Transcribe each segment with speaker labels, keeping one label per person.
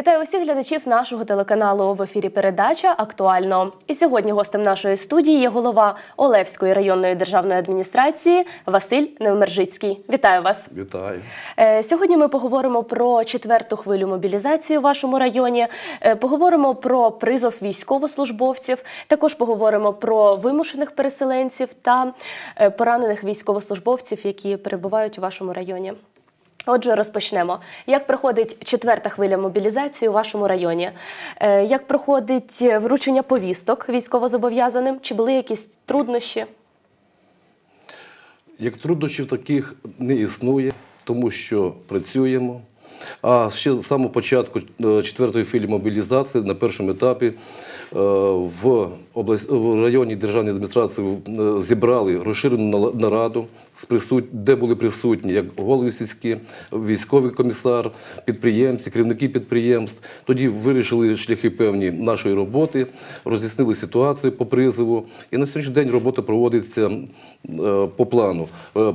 Speaker 1: Вітаю усіх глядачів нашого телеканалу в ефірі. Передача актуально. І сьогодні гостем нашої студії є голова Олевської районної державної адміністрації Василь Невмержицький. Вітаю вас.
Speaker 2: Вітаю.
Speaker 1: Е, Сьогодні ми поговоримо про четверту хвилю мобілізації у вашому районі. Е, Поговоримо про призов військовослужбовців. Також поговоримо про вимушених переселенців та е, поранених військовослужбовців, які перебувають у вашому районі. Отже, розпочнемо. Як проходить четверта хвиля мобілізації у вашому районі? Е, Як проходить вручення повісток військовозобов'язаним? Чи були якісь труднощі?
Speaker 2: Як труднощів таких не існує, тому що працюємо. А ще з самого початку е, четвертої хвилі мобілізації на першому етапі е, в, область, в районній державній адміністрації е, зібрали розширену нараду, де були присутні як голови сільські, військовий комісар, підприємці, керівники підприємств. Тоді вирішили шляхи певні нашої роботи, роз'яснили ситуацію по призову. І на сьогоднішній день робота проводиться по плану.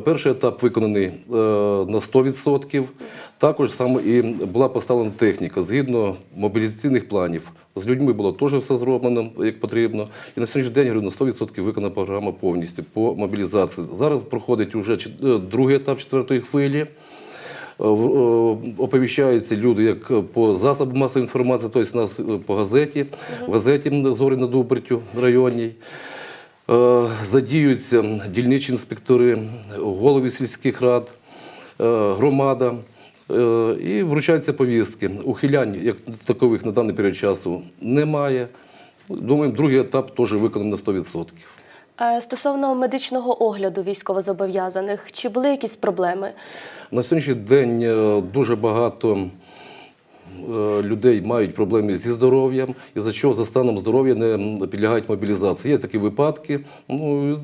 Speaker 2: Перший етап виконаний на 100%. Також саме і була поставлена техніка згідно мобілізаційних планів. З людьми було теж все зроблено як потрібно. І на сьогоднішній день говорю, на 100% виконана програма повністю по мобілізації. Зараз проходить уже е, другий етап четвертої хвилі. Е, е, Оповіщаються люди як по засобам масової інформації, тобто у нас по газеті, в газеті «Зорі над Упертю» районній. Задіюються дільничі інспектори, голови сільських рад, громада. Е, І вручаються повістки. Ухилянь як такових на даний період часу немає. Думаємо, другий етап теж виконаний на 100%.
Speaker 1: Е, Стосовно медичного огляду військовозобов'язаних, чи були якісь проблеми?
Speaker 2: На сьогоднішній день е, дуже багато людей мають проблеми зі здоров'ям, і за чого за станом здоров'я не підлягають мобілізації. Є такі випадки. Ну,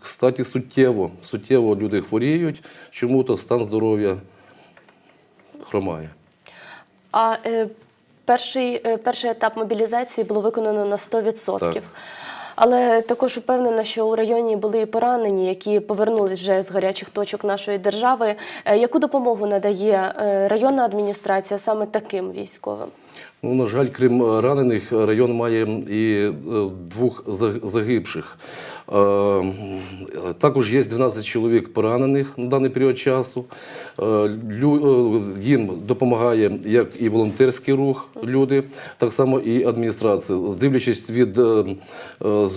Speaker 2: кстати, суттєво. Суттєво люди хворіють, чому-то стан здоров'я хромає.
Speaker 1: А е, перший, е, перший етап мобілізації було виконано на 100%.
Speaker 2: Так.
Speaker 1: Але також впевнена, що у районі були і поранені, які повернулись вже з гарячих точок нашої держави. Е, Яку допомогу надає е, районна адміністрація саме таким військовим?
Speaker 2: Ну, на жаль, крім е, ранених, район має і е, двох загибших. Е, Також є 12 чоловік поранених на даний період часу. Е, е, Їм допомагає як і волонтерський рух, люди, так само і адміністрація. Дивлячись від е, е,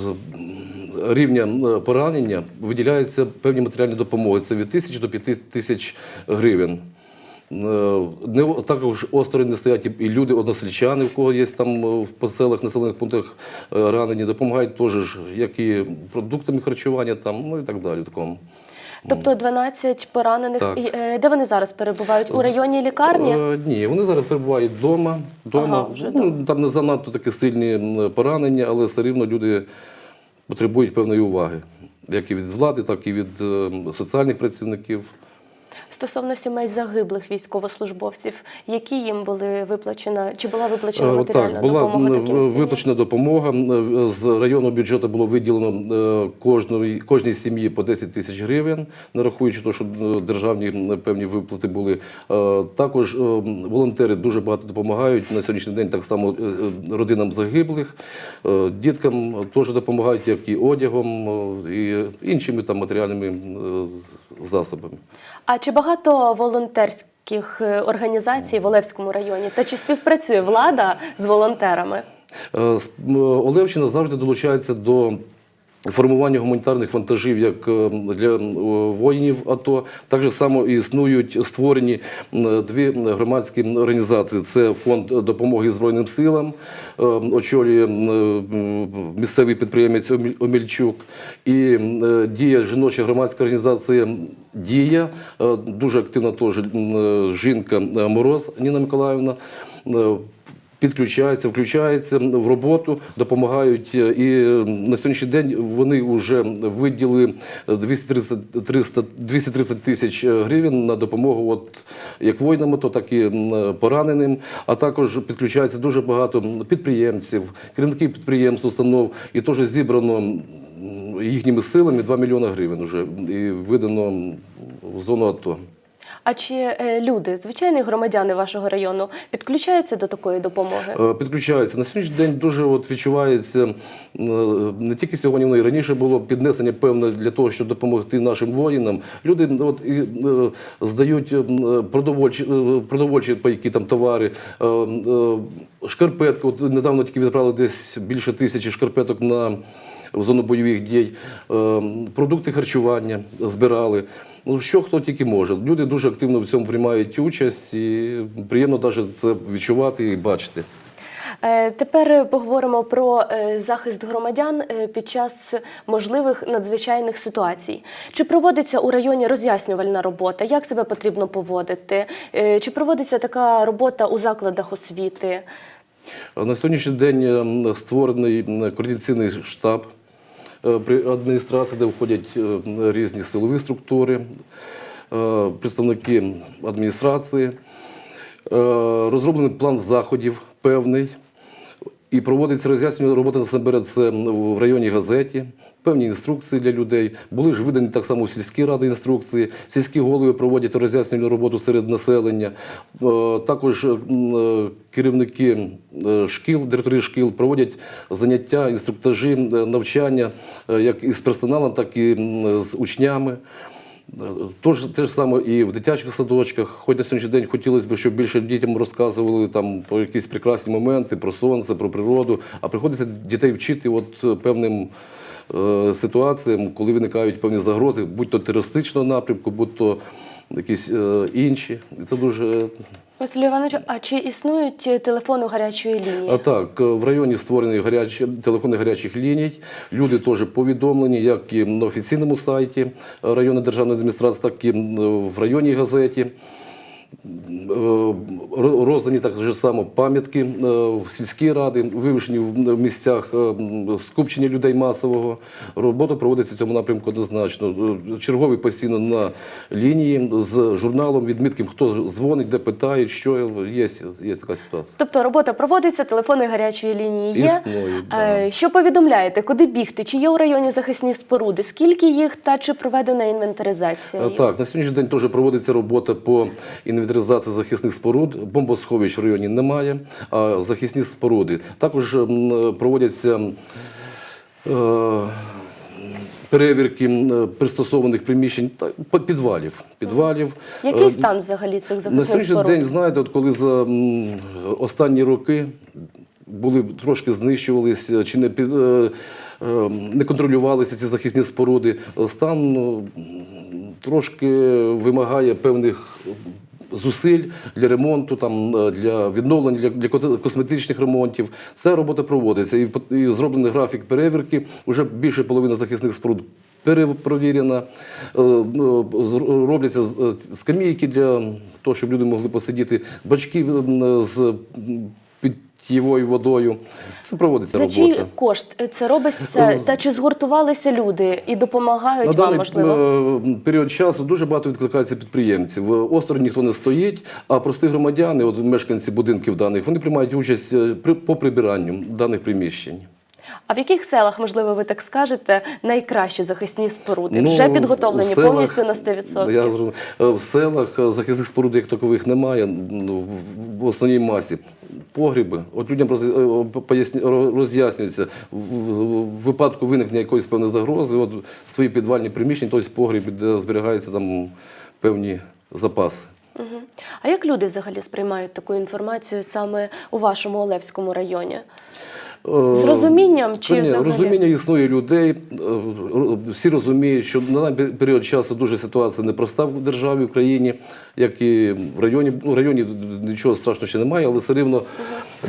Speaker 2: рівня е, поранення, виділяються певні матеріальні допомоги. Це від тисяч до п'яти тисяч гривень. Не також осторонь не стоять і- люди, односельчани, в кого є там е, в поселах, населених пунктах е, ранені, допомагають теж, як і продуктами харчування, там, ну і так далі. Такому.
Speaker 1: Тобто 12 поранених.
Speaker 2: Так.
Speaker 1: Е, Де вони зараз перебувають? У районній лікарні?
Speaker 2: Ні, вони зараз перебувають вдома.
Speaker 1: Ага,
Speaker 2: ну, там не занадто такі сильні поранення, але все рівно люди потребують певної уваги, як і від влади, так і від е, соціальних працівників.
Speaker 1: Стосовно сімей загиблих військовослужбовців, які їм були виплачена, чи була виплачена
Speaker 2: Е,
Speaker 1: матеріальна
Speaker 2: Так, була
Speaker 1: допомога таким сім'ям?
Speaker 2: виплачена допомога. Е, З районного бюджету було виділено е, кожної, кожній сім'ї по 10 тисяч гривень, нарахуючи те, що е, державні певні виплати були. Е, Також е, волонтери дуже багато допомагають на сьогоднішній день, так само е, е, родинам загиблих, Е, діткам теж допомагають, як і одягом, е, і іншими там матеріальними е, засобами.
Speaker 1: А чи багато волонтерських е, організацій в Олевському районі? Та чи співпрацює влада з волонтерами?
Speaker 2: Е, с- Олевщина завжди долучається до формування гуманітарних вантажів як е, для воїнів АТО. Так само існують створені дві громадські організації. Це фонд допомоги Збройним силам, е, очолює місцевий підприємець Оміль- Омельчук, і м, діє жіноча громадська організація Дія. Е, Дуже активна теж жінка е, Мороз Ніна Миколаївна. Е, підключаються, включаються в роботу, допомагають. е, І на сьогоднішній день вони вже виділили 230, 300, 230 тисяч гривень на допомогу от, як воїнам, АТО, так і пораненим. А також підключається дуже багато підприємців, керівників підприємств, установ. І теж зібрано їхніми силами 2 мільйони гривень вже і видано в зону АТО.
Speaker 1: А чи е, люди, звичайні громадяни вашого району, підключаються до такої допомоги?
Speaker 2: Е, Підключаються. На сьогоднішній день дуже от відчувається е, не тільки сьогодні, але й раніше було піднесення певне для того, щоб допомогти нашим воїнам. Люди от, і, здають продовольчі, продовольчі пайки, там, товари, шкарпетки. От недавно тільки відправили десь більше тисячі шкарпеток на в зону бойових дій, Е, продукти харчування збирали. Ну, що хто тільки може. Люди дуже активно в цьому приймають участь і приємно навіть це відчувати і бачити.
Speaker 1: Е, Тепер поговоримо про е, захист громадян під час можливих надзвичайних ситуацій. Чи проводиться у районі роз'яснювальна робота? Як себе потрібно поводити? Чи проводиться така робота у закладах освіти?
Speaker 2: На сьогоднішній день е, створений координаційний штаб при адміністрації, де входять е, різні силові структури, е, представники адміністрації. Е, Розроблений план заходів певний. І проводиться роз'яснювальна робота насамперед в районній газеті, певні інструкції для людей. Були ж видані так само в сільські ради інструкції. Сільські голови проводять роз'яснювальну роботу серед населення. Е, Також е, керівники е, шкіл, директори шкіл проводять заняття, інструктажі, навчання як із персоналом, так і з учнями. Тож те ж саме і в дитячих садочках. Хоч на сьогоднішній день хотілося б, щоб більше дітям розказували там про якісь прекрасні моменти, про сонце, про природу. А приходиться дітей вчити от е, певним е, ситуаціям, коли виникають певні загрози, будь то терористичного напрямку, будь то якісь е, інші. І це дуже
Speaker 1: Василь Івановичу, а чи існують е, телефони гарячої лінії?
Speaker 2: А так, е, в районі створені гарячі телефони гарячих ліній. Люди теж повідомлені, як і на офіційному сайті району районної державної адміністрації, так і в районній газеті. Ро- Роздані так же само пам'ятки е, в сільській ради, вивішені в місцях е, скупчення людей масового. Робота проводиться в цьому напрямку однозначно. Е, Черговий постійно на лінії з журналом, відмітком, хто дзвонить, де питають, що є, є така ситуація.
Speaker 1: Тобто робота проводиться, телефони гарячої лінії є.
Speaker 2: Існують, да.
Speaker 1: Що повідомляєте, куди бігти? Чи є у районі захисні споруди? Скільки їх та чи проведена інвентаризація?
Speaker 2: Так, на сьогоднішній день теж проводиться робота по інвентаризації захисних споруд. Бомбосховищ в районі немає, а захисні споруди. Також проводяться е, перевірки пристосованих приміщень та підвалів. підвалів.
Speaker 1: Який
Speaker 2: Е,
Speaker 1: стан взагалі цих
Speaker 2: на сьогоднішній
Speaker 1: споруд?
Speaker 2: день, знаєте, от коли за останні роки були трошки знищувалися чи не під. е, Не контролювалися ці захисні споруди. Стан ну, трошки вимагає певних зусиль для ремонту, там, е, для відновлення, для, для косметичних ремонтів. Ця робота проводиться. І, і зроблений графік перевірки. Вже більше половини захисних споруд перепровірена. Е, з- Робляться е, скамійки для того, щоб люди могли посидіти, бачки з питьєвою водою. Це проводиться
Speaker 1: За
Speaker 2: робота.
Speaker 1: чий кошт це робить це? Та чи згуртувалися люди і допомагають
Speaker 2: На
Speaker 1: вам,
Speaker 2: даний
Speaker 1: можливо?
Speaker 2: е, період часу дуже багато відкликається підприємців. Осторонь ніхто не стоїть, а прості громадяни, от мешканці будинків даних, вони приймають участь е, при- по прибиранню даних приміщень.
Speaker 1: А в яких селах, можливо, ви так скажете, найкращі захисні споруди?
Speaker 2: Ну,
Speaker 1: Вже підготовлені
Speaker 2: селах-
Speaker 1: повністю на 100%?
Speaker 2: Я зрозумів. В селах е, захисних споруд як такових немає ну, в- основній масі. Погріби. От людям е, роз'яснюється в, випадку виникнення якоїсь певної загрози, от свої підвальні приміщення, тобто погріб, де зберігаються там певні запаси.
Speaker 1: Мгм. А як люди взагалі сприймають таку інформацію саме у вашому Олевському районі?
Speaker 2: Е,
Speaker 1: З розумінням чи
Speaker 2: ні,
Speaker 1: взагалі?
Speaker 2: розуміння існує людей. е, Всі розуміють, що на період часу дуже ситуація непроста в державі, в країні, як і в районі. Ну, в районі нічого страшного ще немає, але все рівно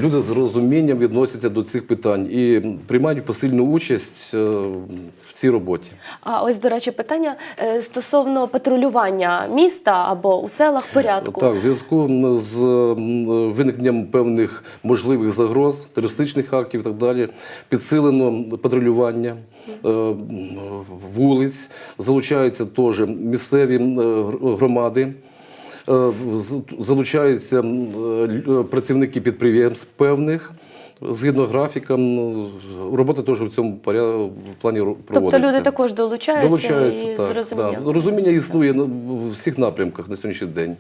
Speaker 2: люди з розумінням відносяться до цих питань і приймають посильну участь е, в цій роботі.
Speaker 1: А ось, до речі, питання е, стосовно патрулювання міста або у селах порядку.
Speaker 2: Так, в зв'язку з виникненням певних можливих загроз, терористичних актів так далі, підсилено патрулювання е, вулиць, залучаються теж місцеві громади. е, Залучаються м, е, лю- працівники підприємств певних, Згідно графіка, ну, робота теж в цьому плані ро- проводиться.
Speaker 1: Тобто люди також долучаються,
Speaker 2: Долучаються,
Speaker 1: і
Speaker 2: так.
Speaker 1: з.
Speaker 2: Да. Розуміння існує в всіх напрямках на сьогоднішній день.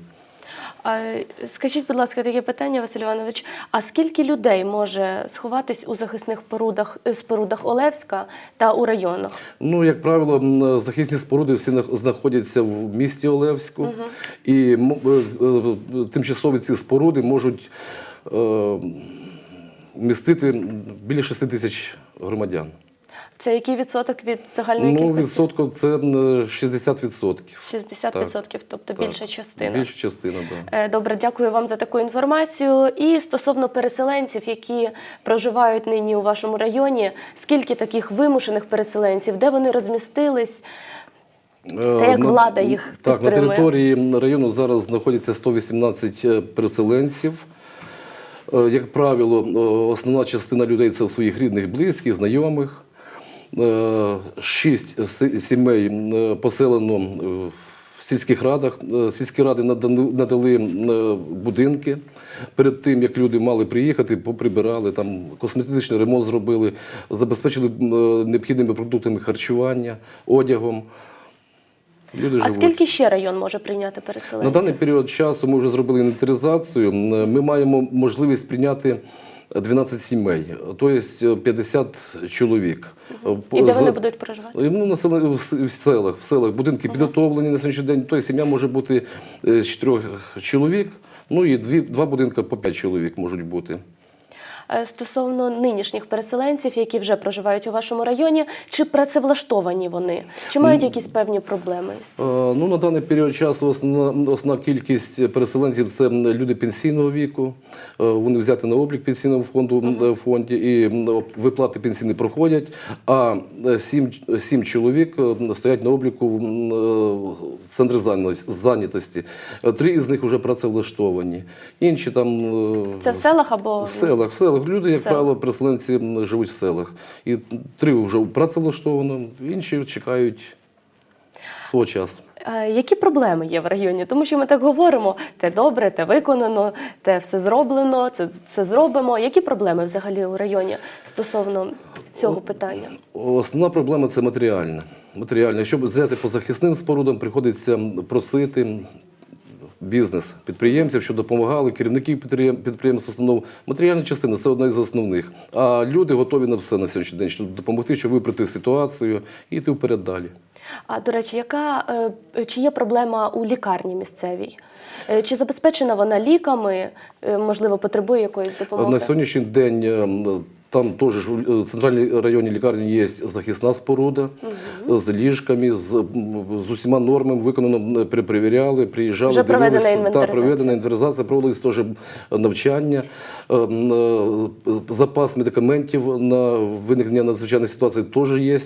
Speaker 1: Скажіть, будь ласка, таке питання, Василь Іванович. А скільки людей може сховатись у захисних спорудах, спорудах Олевська та у районах?
Speaker 2: Ну, як правило, захисні споруди всі знаходяться в місті Олевську, і м- е, е, тимчасові ці споруди можуть е, вмістити біля 6 тисяч громадян.
Speaker 1: Це який відсоток від загальної
Speaker 2: Ну,
Speaker 1: кількості?
Speaker 2: відсотку це м, 60 відсотків.
Speaker 1: 60%, тобто більша частина.
Speaker 2: Більша частина, так. Да.
Speaker 1: Е, Добре, дякую вам за таку інформацію. І стосовно переселенців, які проживають нині у вашому районі, скільки таких вимушених переселенців, де вони розмістились? Та як
Speaker 2: на-
Speaker 1: влада їх
Speaker 2: Е, Так, на території району зараз знаходяться 118 е, переселенців. Е, Як правило, е, основна частина людей це своїх рідних, близьких, знайомих. Е, Шість сімей е, поселено е, в сільських радах. Сільські ради надали будинки перед тим, як люди мали приїхати, поприбирали, там косметичний ремонт зробили, забезпечили необхідними продуктами харчування, одягом. Люди
Speaker 1: А
Speaker 2: живуть.
Speaker 1: скільки ще район може прийняти
Speaker 2: На даний період часу ми вже зробили інвентаризацію. Ми маємо можливість прийняти 12 сімей, тобто 50 чоловік.
Speaker 1: І де вони будуть проживати?
Speaker 2: Ну, на сел- в селах, в селах будинки підготовлені на сьогоднішній день. Тобто сім'я може бути е, з чотирьох чоловік, ну і дві, два будинки по 5 чоловік можуть бути.
Speaker 1: Е, Стосовно нинішніх переселенців, які вже проживають у вашому районі, чи працевлаштовані вони? Чи мають якісь певні проблеми? з?
Speaker 2: Е, Ну, на даний період часу основна, основна кількість переселенців це люди пенсійного віку. Е, Вони взяті на облік пенсійному фонду е, фонді і виплати пенсійні проходять. А сім, сім чоловік стоять на обліку в центрі зайнятості. Три із них вже працевлаштовані. Інші там
Speaker 1: Це в селах або
Speaker 2: в селах. В селах люди, як
Speaker 1: селах.
Speaker 2: правило, переселенці живуть в селах. І три вже працевлаштовано, інші чекають свого часу.
Speaker 1: Е, Які проблеми є в районі? Тому що ми так говоримо: те добре, те виконано, те все зроблено, це, це зробимо. Які проблеми взагалі у районі стосовно цього питання?
Speaker 2: Основна проблема це матеріальна. Матеріальна. Якщо взяти по захисним спорудам, приходиться просити бізнес підприємців, щоб допомагали, керівників підприємств установ. Матеріальна частина це одна із основних. А люди готові на все на сьогоднішній день, щоб допомогти, щоб виправити ситуацію і йти вперед далі.
Speaker 1: А до речі, яка е, чи є проблема у лікарні місцевій? Е, Чи забезпечена вона ліками? Е, Можливо, потребує якоїсь допомоги?
Speaker 2: На сьогоднішній день е, там теж в центральній районній лікарні є захисна споруда з ліжками, з, з усіма нормами виконано, перепровіряли, приїжджали,
Speaker 1: Вже
Speaker 2: дивилися.
Speaker 1: Інвентаризація.
Speaker 2: проведена інвентаризація, проводились теж навчання, запас медикаментів на виникнення надзвичайної ситуації теж є.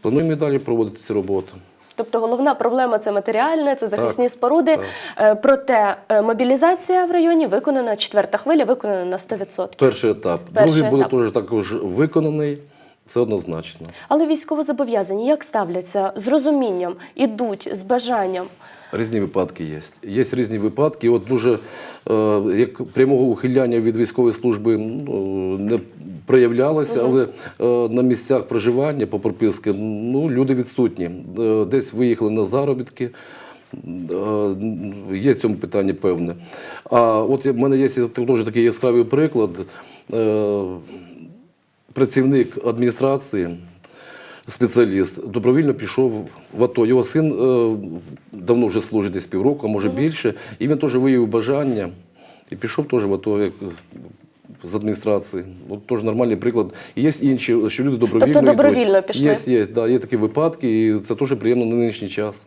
Speaker 2: Плануємо і далі проводити цю роботу.
Speaker 1: Тобто головна проблема це матеріальне, це захисні
Speaker 2: Так,
Speaker 1: споруди.
Speaker 2: так.
Speaker 1: Е, Проте е, мобілізація в районі виконана, четверта хвиля виконана на 100%.
Speaker 2: Перший етап.
Speaker 1: Перший
Speaker 2: Другий буде теж також виконаний. Це однозначно.
Speaker 1: Але військовозобов'язані як ставляться з розумінням, ідуть з бажанням.
Speaker 2: Різні випадки є. Є різні випадки. От дуже е, як прямого ухиляння від військової служби ну, не проявлялося, але е, на місцях проживання по прописки ну, люди відсутні. Е, десь виїхали на заробітки. Е, Є в цьому питання певне. А от в мене є такий яскравий приклад. Е, Працівник адміністрації спеціаліст добровільно пішов в АТО. Його син е, давно вже служить десь півроку, а може більше. І він теж виявив бажання і пішов теж в АТО як з адміністрації. От теж нормальний приклад. І є інші, що люди добровільно
Speaker 1: Тобто добровільно
Speaker 2: йдуть.
Speaker 1: пішли?
Speaker 2: Є, є, да, є такі випадки, і це теж приємно на нинішній час.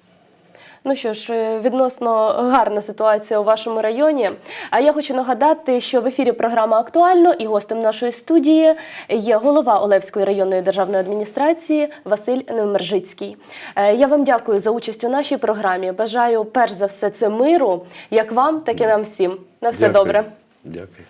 Speaker 1: Ну що ж, е, відносно гарна ситуація у вашому районі. А я хочу нагадати, що в ефірі програма актуально і гостем нашої студії є голова Олевської районної державної адміністрації Василь Невмержицький. Е, Я вам дякую за участь у нашій програмі. Бажаю перш за все це миру, як вам, так і нам всім. На все
Speaker 2: Дякую.
Speaker 1: добре.
Speaker 2: Дякую.